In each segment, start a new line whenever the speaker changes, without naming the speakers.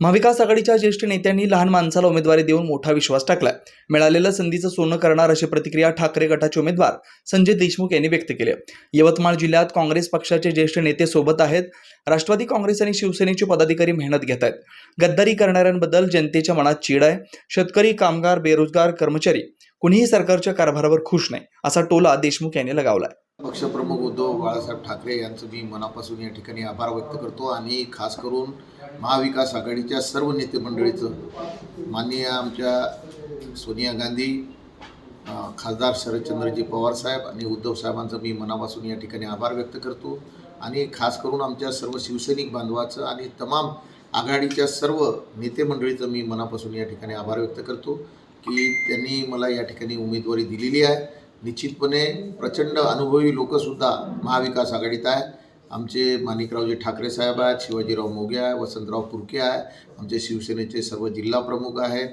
महाविकास आघाडीच्या ज्येष्ठ नेत्यांनी लहान माणसाला उमेदवारी देऊन मोठा विश्वास टाकलाय. मिळालेलं संधीचं सोनं करणार अशी प्रतिक्रिया ठाकरे गटाचे उमेदवार संजय देशमुख यांनी व्यक्त केली यवतमाळ जिल्ह्यात काँग्रेस पक्षाचे ज्येष्ठ नेते सोबत आहेत. राष्ट्रवादी काँग्रेस आणि शिवसेनेचे पदाधिकारी मेहनत घेत आहेत. गद्दारी करणाऱ्यांबद्दल जनतेच्या मनात चीड आहे. शेतकरी कामगार बेरोजगार कर्मचारी कुणीही सरकारच्या कारभारावर खुश नाही असा टोला देशमुख यांनी लगावलाय.
पक्षप्रमुख उद्धव बाळासाहेब ठाकरे यांचं मी मनापासून या ठिकाणी आभार व्यक्त करतो आणि खास करून महाविकास आघाडीच्या सर्व नेते मंडळीचं. माननीय आमच्या सोनिया गांधी खासदार शरदचंद्रजी पवार साहेब आणि उद्धव साहेबांचं मी मनापासून या ठिकाणी आभार व्यक्त करतो. आणि खास करून आमच्या सर्व शिवसैनिक बांधवाचं आणि तमाम आघाडीच्या सर्व नेते मंडळीचं मी मनापासून या ठिकाणी आभार व्यक्त करतो की त्यांनी मला या ठिकाणी उमेदवारी दिलेली आहे. निश्चितपणे प्रचंड अनुभवी लोकसुद्धा महाविकास आघाडीत आहे. आमचे माणिकरावजी ठाकरे साहेब आहेत शिवाजीराव मोगे आहे वसंतराव पुरके आहे आमचे शिवसेनेचे सर्व जिल्हा प्रमुख आहेत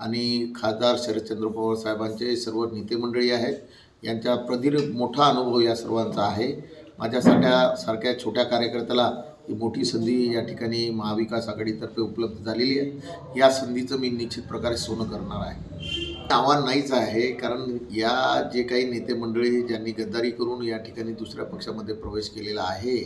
आणि खासदार शरदचंद्र पवार साहेबांचे सर्व नेते मंडळी आहेत. यांचा प्रदीर्घ मोठा अनुभव या सर्वांचा आहे. माझ्यासाठ्या सारख्या छोट्या कार्यकर्त्याला ही मोठी संधी या ठिकाणी महाविकास आघाडीतर्फे उपलब्ध झालेली आहे. या संधीचं मी निश्चित प्रकारे सोनं करणार आहे. आव्हान नाहीच आहे कारण या जे काही नेते मंडळी ज्यांनी गद्दारी करून या ठिकाणी दुसऱ्या पक्षामध्ये प्रवेश केलेला आहे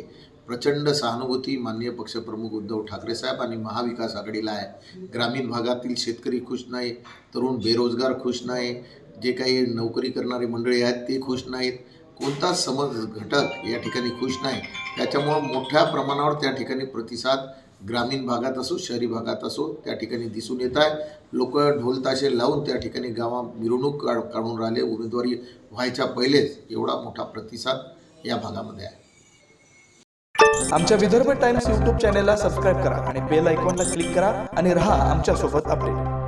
प्रचंड सहानुभूती माननीय पक्षप्रमुख उद्धव ठाकरे साहेब आणि महाविकास आघाडीला आहे. ग्रामीण भागातील शेतकरी खुश नाही तरुण बेरोजगार खुश नाही जे काही नोकरी करणारी मंडळी आहेत ते खुश नाहीत. कोणताच समज घटक या ठिकाणी खुश नाही त्याच्यामुळं मोठ्या प्रमाणावर त्या ठिकाणी प्रतिसाद ग्रामीण भागात असो शहरी भागात असो त्या ठिकाणी दिसून येत आहे. लोक ढोल ताशे लावून त्या ठिकाणी गावात मिरवणूक काढ काढून राहिले. उमेदवारी व्हायच्या पहिलेच एवढा मोठा प्रतिसाद या भागामध्ये आहे.
आमच्या विदर्भ टाइम्स युट्यूब चॅनेलला सबस्क्राईब करा आणि बेल आयकॉनला क्लिक करा आणि रहा आमच्यासोबत अपडेट.